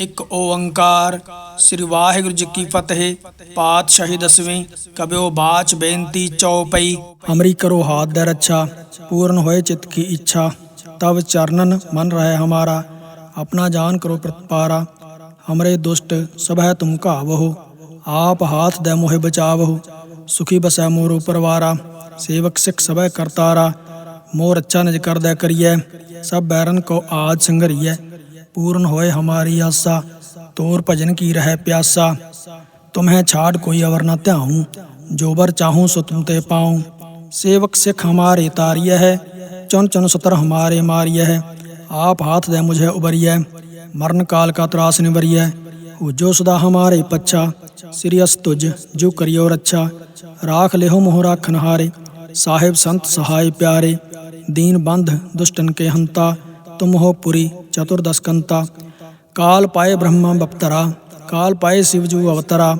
ਇੱਕ ਓੰਕਾਰ ਸ੍ਰੀ ਵਾਹਿਗੁਰੂ ਜੀ ਕੀ ਫਤਿਹ, ਪਾਤਸ਼ਾਹੀ ਦਸਵੀਂ, ਕਬਿਓ ਬਾਚ ਬੇਨਤੀ ਚਉਪਈ ਹਮਰੀ ਕਰੋ ਹਾਥ ਦੇ ਰੱਛਾ, ਪੂਰਨ ਹੋਏ ਚਿਤ ਕੀ ਇੱਛਾ ਤਬ ਚਰਨਨ ਮਨ ਰਹਿ ਹਮਾਰਾ, ਆਪਣਾ ਜਾਨ ਕਰੋ ਪ੍ਰਤਪਾਰਾ, ਹਮਰੇ ਦੁਸ਼ਟ ਸਭ ਤੁਮ ਘਾਵਹੁ, ਆਪ ਹਾਥ ਦੇ ਮੋਹਿ ਬਚਾਵਹੁ, ਸੁਖੀ ਬਸੈ ਮੋਰੋ ਪਰਵਾਰਾ, ਸੇਵਕ ਸਿਖ ਸਭੈ ਕਰਤਾਰਾ ਮੋਰ ਅੱਛਾ ਨਿਜ ਕਰਦੈ ਕਰੀਐ, ਸਭ ਬੈਰਨ ਕੋ ਆਜ ਸੰਗਰੀਐ ਪੂਰਨ ਹੋਏ ਹਮਾਰੀ ਆਸਾ, ਤੋਰ ਭਜਨ ਕੀ ਰਹਿ ਪਿਆਸਾ। ਤੁਮਹਿ ਛਾੜ ਕੋਈ ਅਵਰ ਨ ਧਿਆਉ, ਜੋ ਬਰ ਚਾਹੂੰ ਸੋ ਤੁਮ ਤੇ ਪਾਉ। ਸੇਵਕ ਸਿਖ ਹਮਾਰੇ ਤਾਰੀਐ ਹੈ ਚੁਨ ਚੁਨ ਸਤਰ ਹਮਾਰੇ ਮਾਰੀਐ ਹੈ। ਆਪ ਹਾਥ ਦੇ ਮੁਝੇ ਉਬਰੀਐ ਮਰਨ ਕਾਲ ਕਾ ਤਰਾਸ ਨਿਵਰੀਐ। ਹੋ ਜੋ ਸਦਾ ਹਮਾਰੇ ਪੱਛਾ, ਸ੍ਰੀ ਅਸ ਤੁਜ ਜੋ ਕਰਿਓ ਰੱਛਾ। ਰਾਖ ਲਿਹੋ ਮੋਹ ਰਾਖਨ ਹਾਰੇ, ਸਾਹਿਬ ਸੰਤ ਸਹਾਈ ਪਿਆਰੇ। ਦੀਨ ਬੰਧ तुम हो पुरी चतुर्दशकंता काल पाए ब्रह्मा बप्तरा, काल पाए शिवजू अवतरा,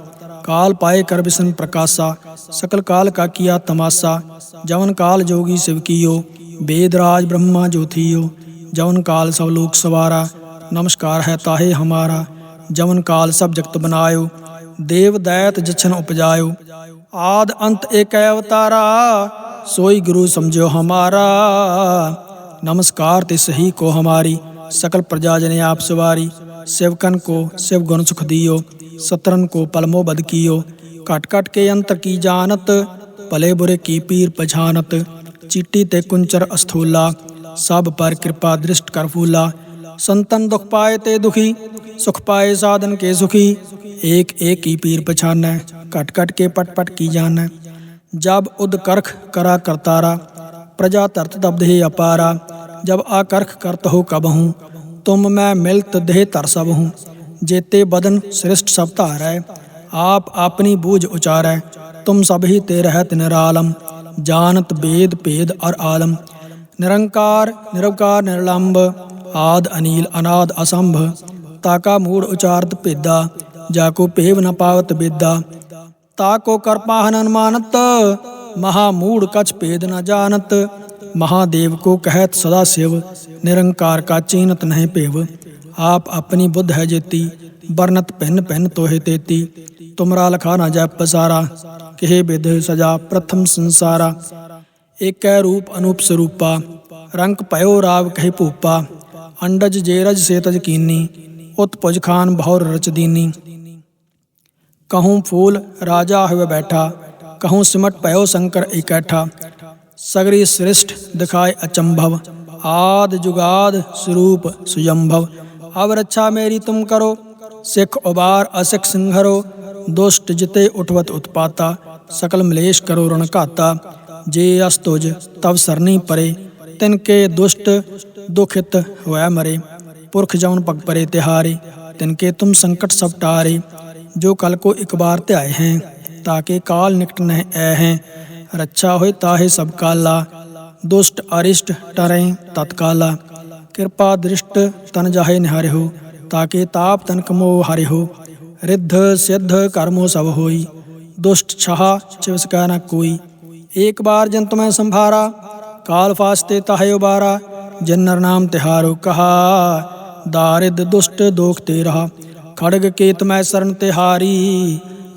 काल पाए कर विष्णु प्रकाशा, सकल काल का किया तमाशा, जवन काल जोगी शिव कियो वेदराज ब्रह्मा ज्योतियो, जवन काल सब लोक सवारा, नमस्कार है ताहे हमारा, जवन काल सब जगत बनायो, देव दैत जछन उपजायो। आद अंत एक अवतारा, सोई गुरु समझो हमारा। नमस्कार ते सही को हमारी सकल प्रजा जने आप सवारी सेवकन को शिव गुण सुख दियो सतरन को पलमो बद कियो कट कट के अंतर की जानत भले बुरे की पीर पछानत चीटी ते कुंचर अस्थूला सब पर कृपा दृष्ट कर फूला संतन दुख पाए ते दुखी सुख पाए साधन के सुखी एक एक की पीर पछान कट कट के पट पट की जान जब उद करख करा करतारा प्रजा तरत तब देह अपारा जब आकर्ख करत हो कबहूँ तुम मैं मिलत देह तर सब हूँ जेते बदन श्रेष्ठ सब धारै आप अपनी बूझ उचारै तुम सब ही ते रहत निरालम जानत वेद भेद और आलम निरंकार निरवकार निर्लंब आद अनील अनाद असंभ ताका मूड उचारत भेदा जाको पेव न पावत बेदा ताको कर पाहन अनुमानत महामूढ़ कछ भेद न जानत। महादेव को कहत, सदा शिव, निरंकार का चीनत नहीं पेव। आप अपनी बुद्ध है जेती, बरनत पहन पहन तोहे तेती। तुमरा लखा न जाय पसारा, केहे विध सजा प्रथम संसारा। एक रूप अनूप स्वरूपा रंग पयो राव कहे भूपा अंडज जेरज से तज कीनी, उत्पुज खान बहुर रच दीनी। कहूँ फूल राजा हुए बैठा कहूँ सिमट पयो शंकर इकट्ठा। सगरी श्रेष्ठ दिखाए अचंभव। आद जुगाद स्वरूप सुयंभव। अब रक्षा मेरी तुम करो। सिख उबार असिख सिंहरो दुष्ट जिते उठवत उत्पाता। सकल मलेश करो रण घाता जे अस्तुज तब सरनी परे। तिनके दुष्ट दुखित हुआ मरे। पुरख जौन पग परे तिहारे। तिनके तुम संकट सब टारे। जो कल को एक बार त्याए हैं। ताके काल निकट न हैं रक्षा होय ताहे सब काला। दुष्ट अरिष्ट टरै तत्काला। कृपा दृष्ट तन जाहे निहारे हो, ताके ताप तनक मोह हारे हो। रिद्ध सिद्ध कर्मो सब होई। दुष्ट छहा चिवसका न कोई। एक बार जंतु में संभारा, काल फास्ते ताहे उबारा। जिन नर नाम तिहारो कहा दारिद दुष्ट दोख ते रहा। खड़ग केत मैं शरण तिहारी।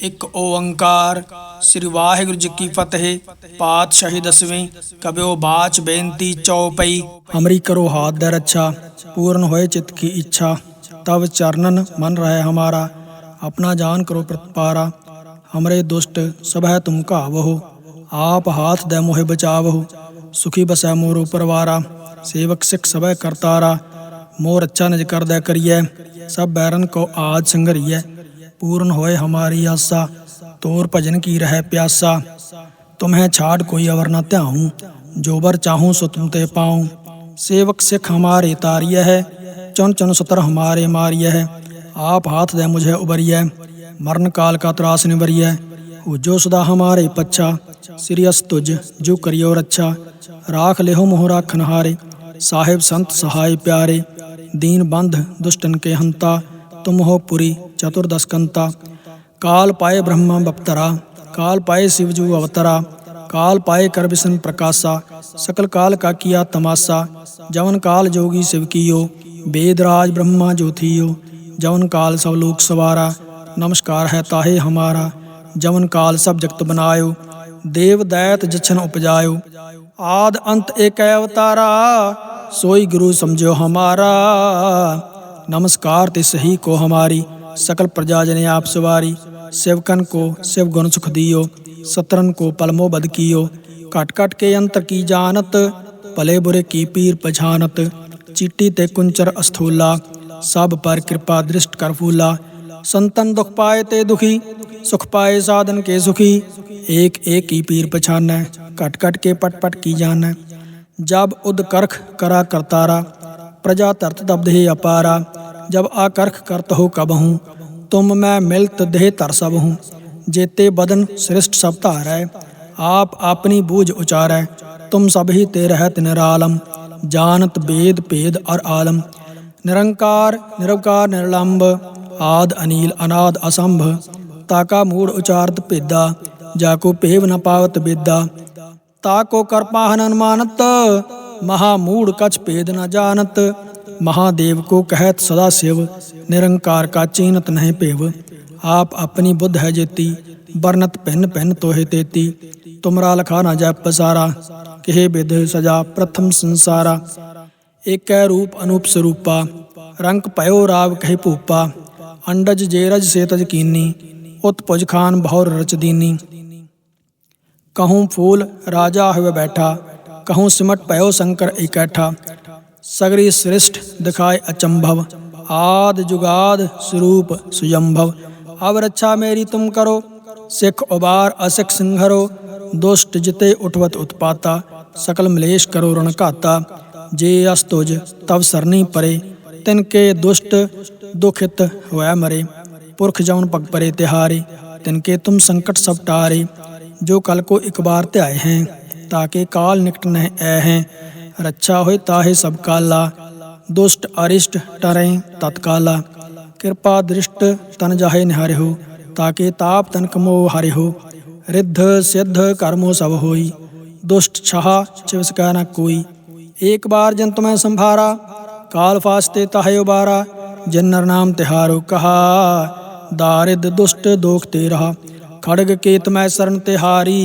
ਇੱਕ ਓੰਕਾਰ, ਸ੍ਰੀ ਵਾਹਿਗੁਰੂ ਜੀ ਕੀ ਫਤਿਹ, ਪਾਤਸ਼ਾਹੀ ਦਸਵੇਂ, ਕਬਿਓ ਬਾਚ ਬੇਨਤੀ ਚੌਪਈ ਹਮਰੀ ਕਰੋ ਹਾਥ ਦਰ ਅੱਛਾ ਪੂਰਨ ਹੋਏ ਚਿਤ ਕੀ ਇੱਛਾ, ਤਵ ਚਰਨਨ ਮਨ ਰਹਿ ਹਮਾਰਾ, ਆਪਣਾ ਜਾਨ ਕਰੋ ਪ੍ਰਤਪਾਰਾ, ਹਮਰੇ ਦੁਸ਼ਟ ਸਭੈ ਤੁਮ ਘਾਵਹੁ, ਆਪ ਹਾਥ ਦੇ ਮੋਹਿ ਬਚਾਵਹੁ, ਸੁਖੀ ਬਸੈ ਮੋਰੋ ਪਰਵਾਰਾ ਸੇਵਕ ਸਿਖ ਸਭੈ ਕਰਤਾਰਾ ਮੋਰ ਅੱਛਾ ਨਿਜ ਕਰਦਾ ਕਰੀਐ, ਸਭ ਬੈਰਨ ਕੋ ਆਜ ਸੰਗਰੀਐ पूर्ण होए हमारी आशा तोर भजन की रह प्यासा तुम्हें छाड़ कोई अवर न त्याऊं जो बर चाहूं सो तुम ते पाऊं सेवक सिख हमारे तारिय है चुन चुन सतर हमारे मारिय है आप हाथ दे मुझे उबरिय मरण काल का त्रास निवरिय जो सदा हमारे पच्छा सिरियस तुझ जो करियो रच्छा राख ले हो मोह राखन हारे साहिब संत सहाय प्यारे दीन बंध दुष्टन के हंता तुम हो पुरी चतुर्दशकंता काल पाए ब्रह्म बप्तरा, काल पाए शिवजू अवतरा, काल पाए कर विष्णु प्रकाशा, सकल काल का किया तमाशा, जवन काल जोगी शिव कियो वेदराज ब्रह्मा ज्योतियो, जवन काल सब लोक सवारा, नमस्कार है ताहे हमारा, जवन काल सब जगत बनायो, देव दैत जक्षण उपजायो। आद अंत एक अवतारा, सोई गुरु समझो हमारा। नमस्कार ते सही को हमारी सकल प्रजा जने आप सवारी सेवकन को शिव गुण सुख दियो सतरन को पलमो बद कियो कट कट के अंतर की जानत भले बुरे की पीर पछानत चीटी ते कुंचर अस्थूला सब पर कृपा दृष्ट कर फूला संतन दुख पाए ते दुखी सुख पाए साधन के सुखी एक एक की पीर पछान कट कट के पट पट की जान जब उद करख करा करतारा प्रजा तरत दब्ध हे अपारा जब आकर्ख करत हो कबहूँ तुम मैं मिलत देह तर सब हूँ जेते बदन श्रेष्ठ सब धारै आप अपनी बूझ उचारै तुम सब ही ते रहत निरालम जानत वेद भेद और आलम निरंकार निरवकार निर्लंब आद अनिल अनाद असंभ ताका मूड उचारत भेदा जाको पेव न पावत बेदा ताको कर पाहन अनुमानत महामूड कछ भेद न जानत। महादेव को कहत, सदा शिव, निरंकार का चीनत नहीं पेव। आप अपनी बुद्ध है जेती, बरनत भिन्न भिन्न तोहे तेती। तुमरा लखा न जय पसारा, किहे विध सजा प्रथम संसारा। एक रूप अनूप स्वरूपा रंग पयो राव कहे भूपा अंडज जेरज से तज कीनी, उत्पुज खान बहुर रच दीनी। कहूँ फूल राजा हुए बैठा कहूँ सिमट पयो शंकर इकट्ठा। सगरी श्रेष्ठ दिखाए अचंभव। आद जुगाद स्वरूप सुयंभव। अब रक्षा मेरी तुम करो। सिख उबार असिख सिंहरो दुष्ट जिते उठवत उत्पाता। सकल मलेश करो रण घाता जे अस्तुज तब सरनी परे। तिनके दुष्ट दुखित हुआ मरे। पुरख जौन पग परे तिहारे। तिनके तुम संकट सब टारे। जो कल को एक बार त्याए हैं। ताके काल निकट न हैं रक्षा होए ताहे सब काला। दुष्ट अरिष्ट टरे तत्काला। कृपा दृष्ट तन जाहे निहारे हो, ताके ताप तनक मोह हरे हो। रिद्ध सिद्ध कर्मो सब होई। दुष्ट छहा चिवसका न कोई। एक बार जन तुम्हें संभारा, काल फास्ते ताहे उबारा। जिन नाम तिहारो कहा दारिद दुष्ट दोख ते रहा। खड़ग केत मैं शरण तिहारी।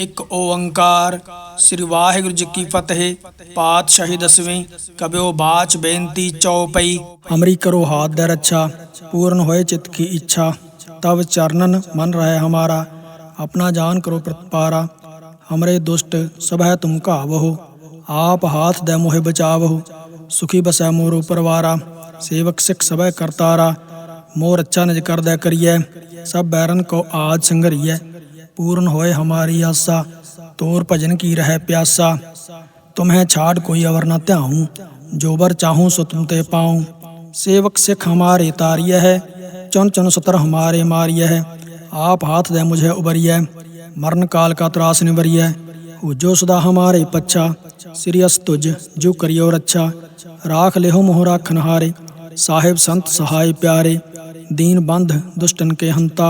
ਇੱਕ ਓੰਕਾਰ, ਸ੍ਰੀ ਵਾਹਿਗੁਰੂ ਜੀ ਕੀ ਫਤਿਹ, ਪਾਤਸ਼ਾਹੀ ਦਸਵੇਂ, ਕਬਿਓ ਬਾਚ ਬੇਨਤੀ ਚੌਪਈ। ਅਮਰੀ ਕਰੋ ਹਾਥ ਦਰ ਅੱਛਾ ਪੂਰਨ ਹੋਏ ਚਿਤ ਕੀ ਇੱਛਾ। ਤਵ ਚਰਨਨ ਮਨ ਰਹਿ ਹਮਾਰਾ, ਆਪਣਾ ਜਾਨ ਕਰੋ ਪ੍ਰਤਪਾਰਾ। ਹਮਰੇ ਦੁਸ਼ਟ ਸਭੈ ਤੁਮ ਘਾਵਹੁ, ਆਪ ਹਾਥ ਦੇ ਮੋਹਿ ਬਚਾਵਹੁ। ਸੁਖੀ ਬਸੈ ਮੋਰੋ ਪਰਵਾਰਾ, ਸੇਵਕ ਸਿਖ ਸਭੈ ਕਰਤਾਰਾ। ਮੋਰ ਅੱਛਾ ਨਿਜ ਕਰਦਾ ਕਰੀਐ, ਸਭ ਬੈਰਨ ਕੋ ਆਜ ਸੰਗਰੀਐ पूर्ण होए हमारी आशा तोर भजन की रह प्यासा तुम्हें छाड़ कोई अवर न त्याऊं जो बर चाहूं सो तुम ते पाऊं सेवक सिख हमारे तारिय है चुन चुन सतर हमारे मारिय है आप हाथ दे मुझे उबरिय मरण काल का त्रास निवरिय हो जो सदा हमारे पच्छा श्री अस तुझ जो करियो रक्षा राख लिहो मोह राखन हारे साहिब संत सहाय प्यारे दीन बंध दुष्टन के हंता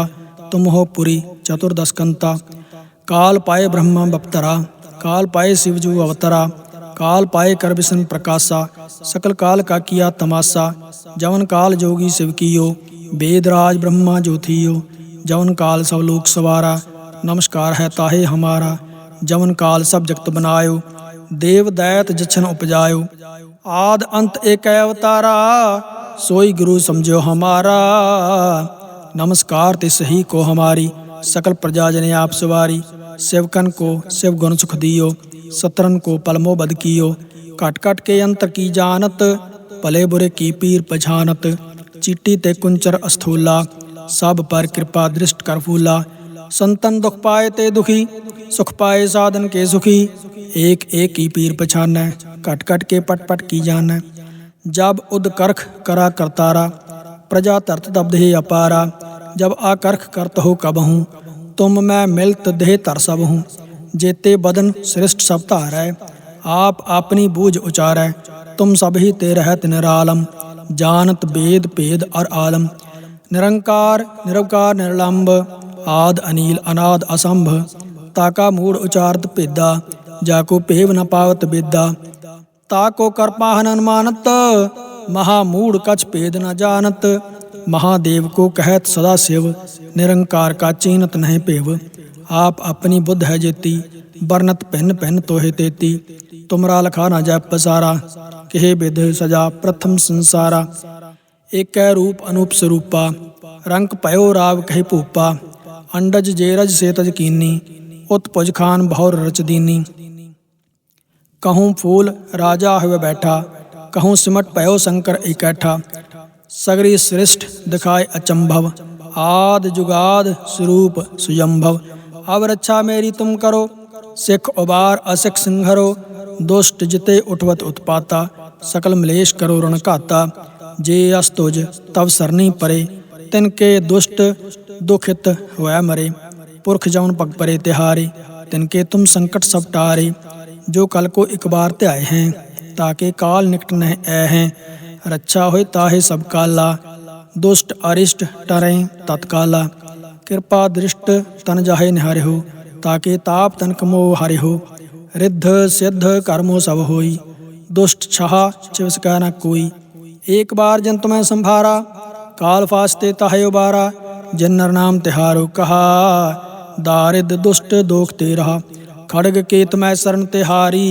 तुम हो पुरी चतुर्दश कंता काल पाए ब्रह्मा बपतरा, काल पाए शिव जू अवतरा, काल पाए कर विष्णु प्रकाशा, सकल काल का किया तमाशा, जवन काल जोगी शिव कियो वेदराज ब्रह्मा ज्योतियो जवन काल सब लोक सवारा, नमस्कार है ताहे हमारा, जवन काल सब जगत बनायो, देव दैत जछन उपजायो। आद अंत एक अवतारा, सोई गुरु समझो हमारा। नमस्कार ते सही को हमारी सकल प्रजा जने आप सवारी सेवकन को शिव गुण सुख दियो सतरन को पलमो बद कियो कट कट के अंतर की जानत भले बुरे की पीर पछानत ਚੀਟੀ ਤੇ ਕੁੰਚਰ ਅਸਥੂਲਾ ਸਭ ਪਰ ਕਿਰਪਾ ਦ੍ਰਿਸ਼ਟ ਕਰ ਫੂਲਾ ਸੰਤਨ ਦੁਖ ਪਾਏ ਤੇ ਦੁਖੀ ਸੁਖ ਪਾਏ ਸਾਧਨ ਕੇ ਸੁਖੀ ਏਕ ਏਕ ਹੀ ਪੀਰ ਪਛਾਨੈ ਘਟ ਘਟ ਕੇ ਪਟ ਪਟ ਕੀ ਜਾਣੈ ਜਬ ਉਦ ਕਰਖ ਕਰਾ ਕਰਤਾਰਾ ਪ੍ਰਜਾ ਧਰਤ ਦਬਦ ਹੀ ਅਪਾਰਾ, ਜਬ ਆਕਰਖ ਕਰਤ ਹੋ ਕਬਹੂ ਤੁਮ ਮੈਂ ਮਿਲਤ ਦੇਹ ਧਰ ਸਭ ਹੂੰ, ਜੇਤੇ ਬਦਨ ਸ੍ਰਿਸ਼ਟ ਸਭ ਧਾਰੈ, ਆਪ ਆਪਣੀ ਬੂਝ ਉਚਾਰੈ, ਤੁਮ ਸਭ ਹੀ ਤੇ ਰਹਿਤ ਨਿਰਾਲਮ, ਜਾਣਤ ਬੇਦ ਭੇਦ ਅਰ ਆਲਮ, ਨਿਰੰਕਾਰ, ਨਿਰਵਕਾਰ ਨਿਰਲੰਭ ਆਦ ਅਨੀਲ, ਅਨਾਦ ਅਸੰਭ ਤਾਕਾ ਮੂੜ ਉਚਾਰਤ ਭੇਦਾ, ਜਾ ਕੋ ਭੇਵ ਨ ਪਾਵਤ ਬੇਦਾ, ਤਾ ਕੋ ਕਰਪਾਹਨ महामूढ़ कछ भेद न जानत। महादेव को कहत, सदा शिव, निरंकार का चिन्हत नहीं पेव। आप अपनी बुद्ध है जेती वर्णत भिन्न भिन्न तोहे तेती। तुमरा लखा न जय पसारा, केह बिद सजा प्रथम संसारा। एक रूप अनूप स्वरूपा रंक पयो राव कह पूपा। अंडज जेरज सेतज कीनी, उत्पुज खान भौर रचदीनी कहूँ फूल राजा हुए बैठा कहूँ सिमट पयो शंकर इकैठा सगरी श्रेष्ठ दिखाए अचंभव। आद जुगाद स्वरूप सुजंभव अब रक्षा मेरी तुम करो। सिख उबार असिख सिंहरो दुष्ट जिते उठवत उत्पाता। सकल मलेश करो रणकाता जे अस्तुज, तव सरनी परे। तिनके दुष्ट दुखित हुआ मरे। पुरख जौन पग परे तिहारे। तिनके तुम संकट सब टारे। जो कल को एक बार त्याए हैं। ताके काल निकट न हैं रक्षा हो ताहे सब काला। दुष्ट अरिष्ट टरें तत्काला। कृपा दृष्ट तन जाहे निहारे हो, ताके ताप तनक मोह हारे हो। रिद्ध सिद्ध कर्मो सब होई। दुष्ट छहा चिवसका न कोई। एक बार जन तुम्हें संभारा, काल फास्ते ताहे उबारा। जिन नर नाम तिहारो कहा दारिद दुष्ट दोखते तेरा खड़ग के मैं शरण तिहारी।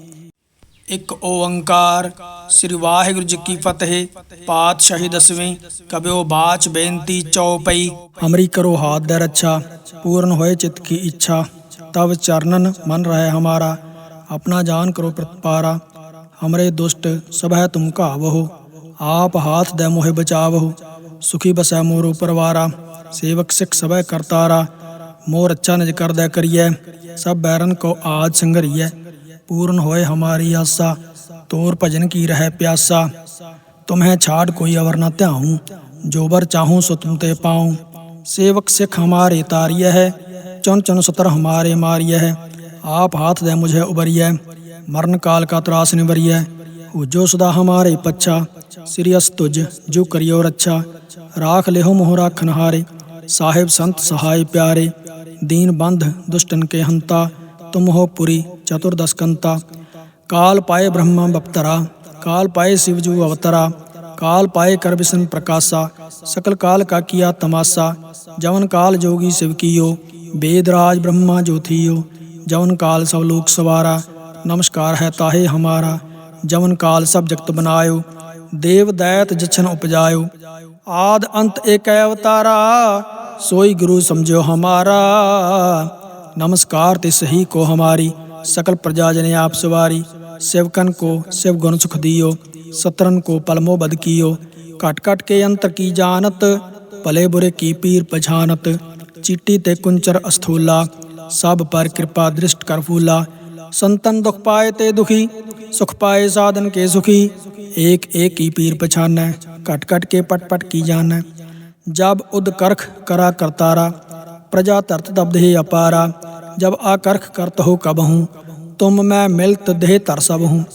ਇੱਕ ਓੰਕਾਰ, ਸ੍ਰੀ ਵਾਹਿਗੁਰੂ ਜੀ ਕੀ ਫਤਿਹ, ਪਾਤਸ਼ਾਹੀ ਦਸਵੀਂ, ਕਬਿਓ ਬਾਚ ਬੇਨਤੀ ਚਉਪਈ ਹਮਰੀ ਕਰੋ ਹਾਥ ਦੇ ਰੱਛਾ, ਪੂਰਨ ਹੋਏ ਚਿਤ ਕੀ ਇੱਛਾ। ਤਵ ਚਰਨਨ ਮਨ ਰਹਿ ਹਮਾਰਾ, ਆਪਣਾ ਜਾਨ ਕਰੋ ਪ੍ਰਤਪਾਰਾ। ਹਮਰੇ ਦੁਸ਼ਟ ਸਭ ਹੈ ਤੁਮ ਘਾਵਹੁ, ਆਪ ਹਾਥ ਦੇ ਮੋਹਿ ਬਚਾਵਹੁ। ਸੁਖੀ ਬਸੈ ਮੋਰੋ ਪਰਵਾਰਾ ਸੇਵਕ ਸਿੱਖ ਸਭੈ ਕਰਤਾਰਾ। ਮੋਰ ਅੱਛਾ ਨਿਜ ਕਰਦੈ ਕਰੀਐ, ਸਭ ਬੈਰਨ ਕੋ ਆਜ ਸੰਗਰੀਐ पूर्ण होए हमारी आशा तोर भजन की रह प्यासा तुम्हें छाड़ कोई अवर न त्याहूं जो बर चाहूं सो तुम ते पाऊं सेवक सिख हमारे तारिय है चुन चुन सतर हमारे मारिय है आप हाथ दे मुझे उबरिय मरण काल का त्रास निवरिय जो सदा हमारे पच्छा सिरियस तुझ जो करियो रच्छा राख लेहो मोह राखन हारे साहिब संत सहाय प्यारे दीन बंध दुष्टन के हंता तुम हो पुरी चतुर्दश कंता काल पाए ब्रह्मा बप्तरा, काल पाए शिवजू अवतरा, काल पाए कर विष्णु प्रकाशा, सकल काल का किया तमाशा, जवन काल जोगी शिव कियो वेदराज ब्रह्मा ज्योतियो, जवन काल सब लोक सवारा, नमस्कार है ताहे हमारा, जवन काल सब जगत बनायो, देव दैत जछन उपजायो। आद अंत एक अवतारा, सोई गुरु समझो हमारा। नमस्कार ते सही को हमारी सकल प्रजा जने आप सवारी सेवकन को शिव गुण सुख दियो सतरन को पलमो बद कियो कट कट के अंतर की जानत भले बुरे की पीर पछानत चीटी ते कुंचर अस्थूला सब पर कृपा दृष्ट कर फूला संतन दुख पाए ते दुखी सुख पाए साधन के सुखी एक एक ही पीर पछानੈ कट कट के पट पट की जानੈ जब उद करख करा करतारा प्रजा तरत तब देह अपारा जब आकर्ख करत हो कब हूँ तुम मैं मिलत देह तर सब हूँ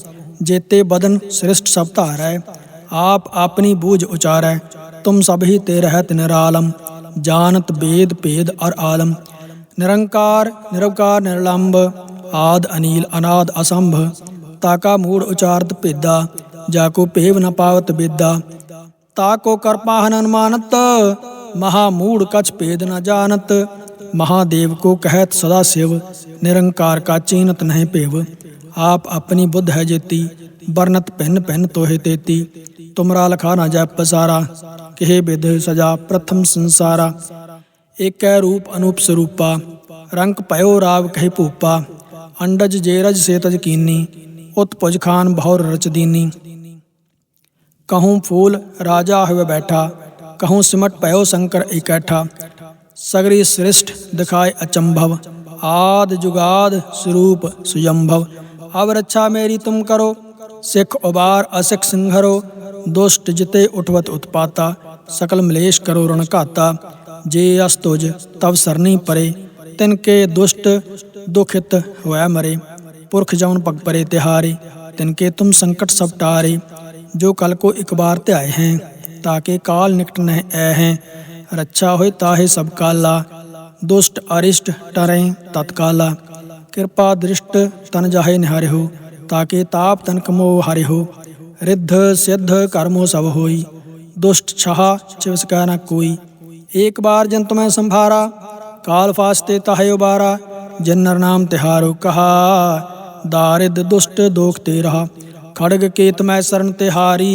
जेते बदन श्रेष्ठ सब धारै आप अपनी बूझ उचारै तुम सब ही ते रहत निरालम जानत वेद भेद और आलम निरंकार निरवकार निर्लंब आद अनील अनाद असंभ ताका मूड उचारत भेदा जाको पेव न पावत बेदा ताको कर पाहन अनुमानत महामूढ़ कछ भेद न जानत। महादेव को कहत, सदा शिव, निरंकार का चीनत नहीं पेव। आप अपनी बुद्ध है जेती वर्णत भिन्न भिन्न तोहे तेती। तुमरा लखा न जाय पसारा, केह बिद सजा प्रथम संसारा। एक रूप अनूप स्वरूपा रंक पयो राव कह पूपा। अंडज जेरज सेतज कीनी, उत्पुज खान भौर रचदीनी कहूँ फूल राजा हुए बैठा कहूँ सिमट पयो शंकर इकैठा सगरी श्रेष्ठ दिखाए अचंभव। आद जुगाद स्वरूप सुजंभव अब रक्षा मेरी तुम करो। सिख उबार असिख सिंहरो दुष्ट जिते उठवत उत्पाता। सकल मलेश करो रणकाता जे अस्तुज, तव सरनी परे। तिनके दुष्ट दुखित हुआ मरे। पुरख जौन पग परे तिहारे। तिनके तुम संकट सब टारे। जो कल को एक बार त्याए हैं। ताके काल निकट न हैं रक्षा हो ताहे सब काला। दुष्ट अरिष्ट टरें तत्काला। कृपा दृष्ट तन जाहे निहारे हो, ताके ताप तन कमो हारे हो। रिद्ध सिद्ध कर्मो सब होई, दुष्ट छहा चिवसका न कोई। एक बार जन तुम्हें संभारा, काल फास्ते ताहे उबारा। जिन नाम तिहारो कहा दारिद दुष्ट दोखते तेरा खड़ग केत मैं शरण तिहारी।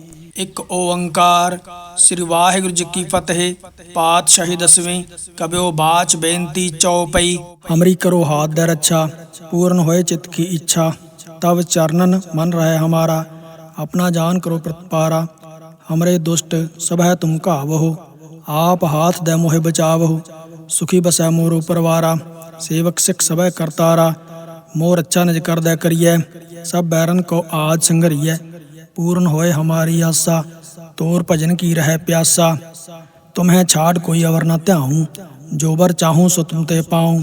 ਇੱਕ ਓੰਕਾਰ, ਸ੍ਰੀ ਵਾਹਿਗੁਰੂ ਜੀ ਕੀ ਫਤਿਹ, ਪਾਤਸ਼ਾਹੀ ਦਸਵੀਂ, ਕਬਿਓ ਬਾਚ ਬੇਨਤੀ ਚਉਪਈ ਹਮਰੀ ਕਰੋ ਹਾਥ ਦੇ ਰੱਛਾ, ਪੂਰਨ ਹੋਏ ਚਿਤ ਕੀ ਇੱਛਾ ਤਬ ਚਰਨਨ ਮਨ ਰਹਿ ਹਮਾਰਾ, ਆਪਣਾ ਜਾਨ ਕਰੋ ਪ੍ਰਤਪਾਰਾ, ਹਮਰੇ ਦੁਸ਼ਟ ਸਭੈ ਤੁਮ ਘਾਵਹੁ, ਆਪ ਹਾਥ ਦੇ ਮੋਹਿ ਬਚਾਵਹੁ, ਸੁਖੀ ਬਸੈ ਮੋਰੋ ਪਰਵਾਰਾ, ਸੇਵਕ ਸਿੱਖ ਸਭੈ ਕਰਤਾਰਾ ਮੋਰ ਅੱਛਾ ਨਿਜ ਕਰਦਾ ਕਰੀਐ, ਸਭ ਬੈਰਨ ਕੋ ਆਜ ਸੰਗਰੀਐ ਪੂਰਨ ਹੋਏ ਹਮਾਰੀ ਆਸਾ, ਤੋਰ ਭਜਨ ਕੀ ਰਹਿ ਪਿਆਸਾ। ਤੁਮਹਿ ਛਾੜ ਕੋਈ ਅਵਰ ਨ ਧਿਆਉ, ਜੋ ਬਰ ਚਾਹੂੰ ਸੋ ਤੁਮ ਤੇ ਪਾਉ।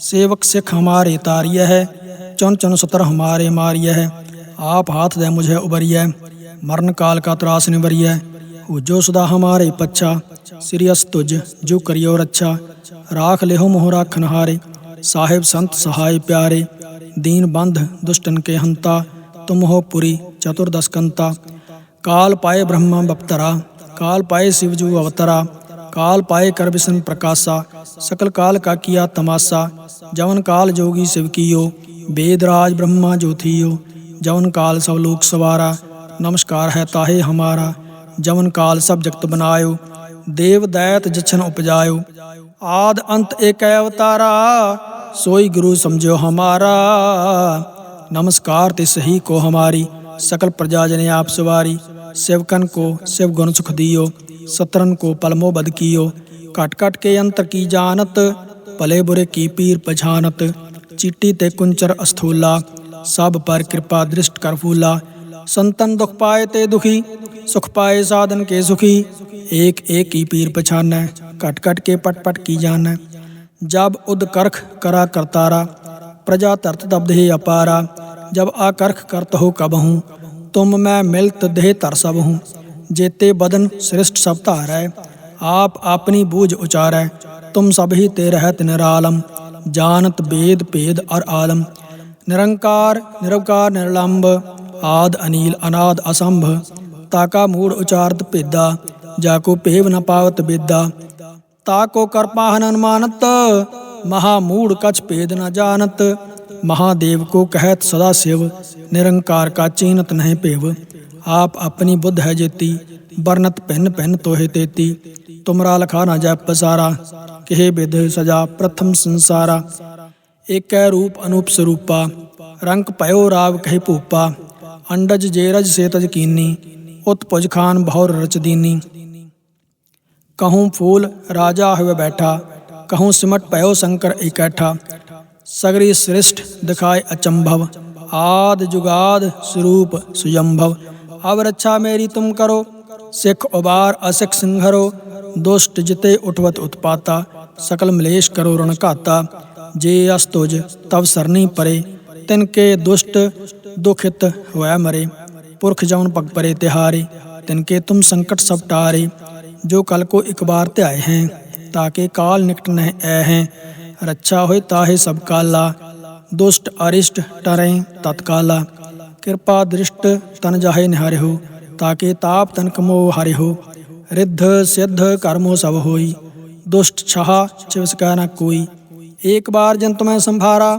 ਸੇਵਕ ਸਿੱਖ ਹਮਾਰੇ ਤਾਰੀਐ ਹੈ ਚੁਨ ਚੁਨ ਸਤਰ ਹਮਾਰੇ ਮਾਰੀਐ ਹੈ। ਆਪ ਹਾਥ ਦੇ ਮੁਝੇ ਉਬਰੀਐ, ਮਰਨ ਕਾਲ ਕਾ ਤਰਾਸ ਨਿਵਰੀਐ। ਹੋ ਜੋ ਸਦਾ ਹਮਾਰੇ ਪੱਛਾ, ਸ੍ਰੀ ਅਸ ਤੁਜ ਜੋ ਕਰਿਓ ਰੱਛਾ। ਰਾਖ ਲਿਹੋ ਮੋਹ ਰਾਖਨ ਹਾਰੇ ਸਾਹਿਬ ਸੰਤ ਸਹਾਈ ਪਿਆਰੇ। ਦੀਨ ਬੰਧ ਦੁਸ਼ਟਨ तुम हो पुरी चतुर्दशकंता काल पाए ब्रह्मा बपतरा, काल पाए शिवजू अवतरा, काल पाए कर प्रकाशा, सकल काल का किया तमाशा, जवन काल जोगी शिव की वेदराज ब्रह्मा ज्योतियो, जवन काल सब लोक सवारा, नमस्कार है ताहे हमारा, जवन काल सब जगत बनायो, देव दैत जछन उपजायो। आद अंत एक अवतारा, सोई गुरु समझो हमारा। नमस्कार ते सही को हमारी सकल प्रजा जने आप सवारी सेवकन को शिव गुण सुख दियो सतरन को पलमो बद कियो कट कट के अंतर की जानत भले बुरे की पीर पछानत चीटी ते कुंचर अस्थूला सब पर कृपा दृष्ट कर फूला संतन दुख पाए ते दुखी सुख पाए साधन के सुखी एक एक की पीर पछान कट कट के पट पट की जान जब उद करख करा करतारा प्रजा तरत दब्ध ही अपारा जब आकर्ख करत हो कबहूँ तुम मैं मिलत देह तर सब हूँ जेते बदन श्रेष्ठ सब धारै आप अपनी बूझ उचारै तुम सब ही ते रहत निरालम जानत वेद भेद और आलम निरंकार निरवकार निर्लंब आद अनील अनाद असंभ ताका मूड उचारत भेदा जाको पेव न पावत बेदा ताको कर पाहन अनुमानत महामूढ़ कछ भेद न जानत। महादेव को कहत, सदा शिव, निरंकार का चीनत नहीं पेव। आप अपनी बुद्ध है जेती वर्णत पहन पहन तोहे तेती। तुमरा लखा न जाय पसारा, केहे विध सजा प्रथम संसारा। एक रूप अनूप स्वरूपा रंक पयो राव कहे पूपा। अंडज जेरज से सेतज कीनी, उत्पुज खान भौर रचदीनी कहूँ फूल राजा हुए बैठा कहूँ सिमट पयो शंकर इकैठा सगरी श्रेष्ठ दिखाए अचंभव, आद जुगाद स्वरूप सुजंभव अब रक्षा मेरी तुम करो, सिख उबार असिख सिंहरो दुष्ट जिते उठवत उत्पाता, सकल मलेश करो रणकाता जे अस्तुज, तव सरनी परे तिनके दुष्ट दुखित हुआ मरे। पुरख जौन पग परे तिहारे तिनके तुम संकट सब टारे। जो कल को एक बार त्याए हैं ताके काल निकट न ऐहें। रक्षा होय ताहे सब काला। दुष्ट अरिष्ट टरें तत्काला। कृपा दृष्ट तन जाहे निहारे हो, ताके ताप तनक मोह हारे हो। रिद्ध सिद्ध कर्मो सब होई। दुष्ट छहा चिवसका न कोई। एक बार जन तुम्हें संभारा,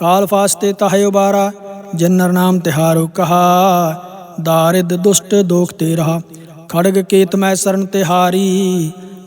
काल फास्ते ताहे उबारा। जिन नर नाम तिहारो कहा दारिद दुष्ट दोखते तेरा खड़ग के मैं शरण तिहारी।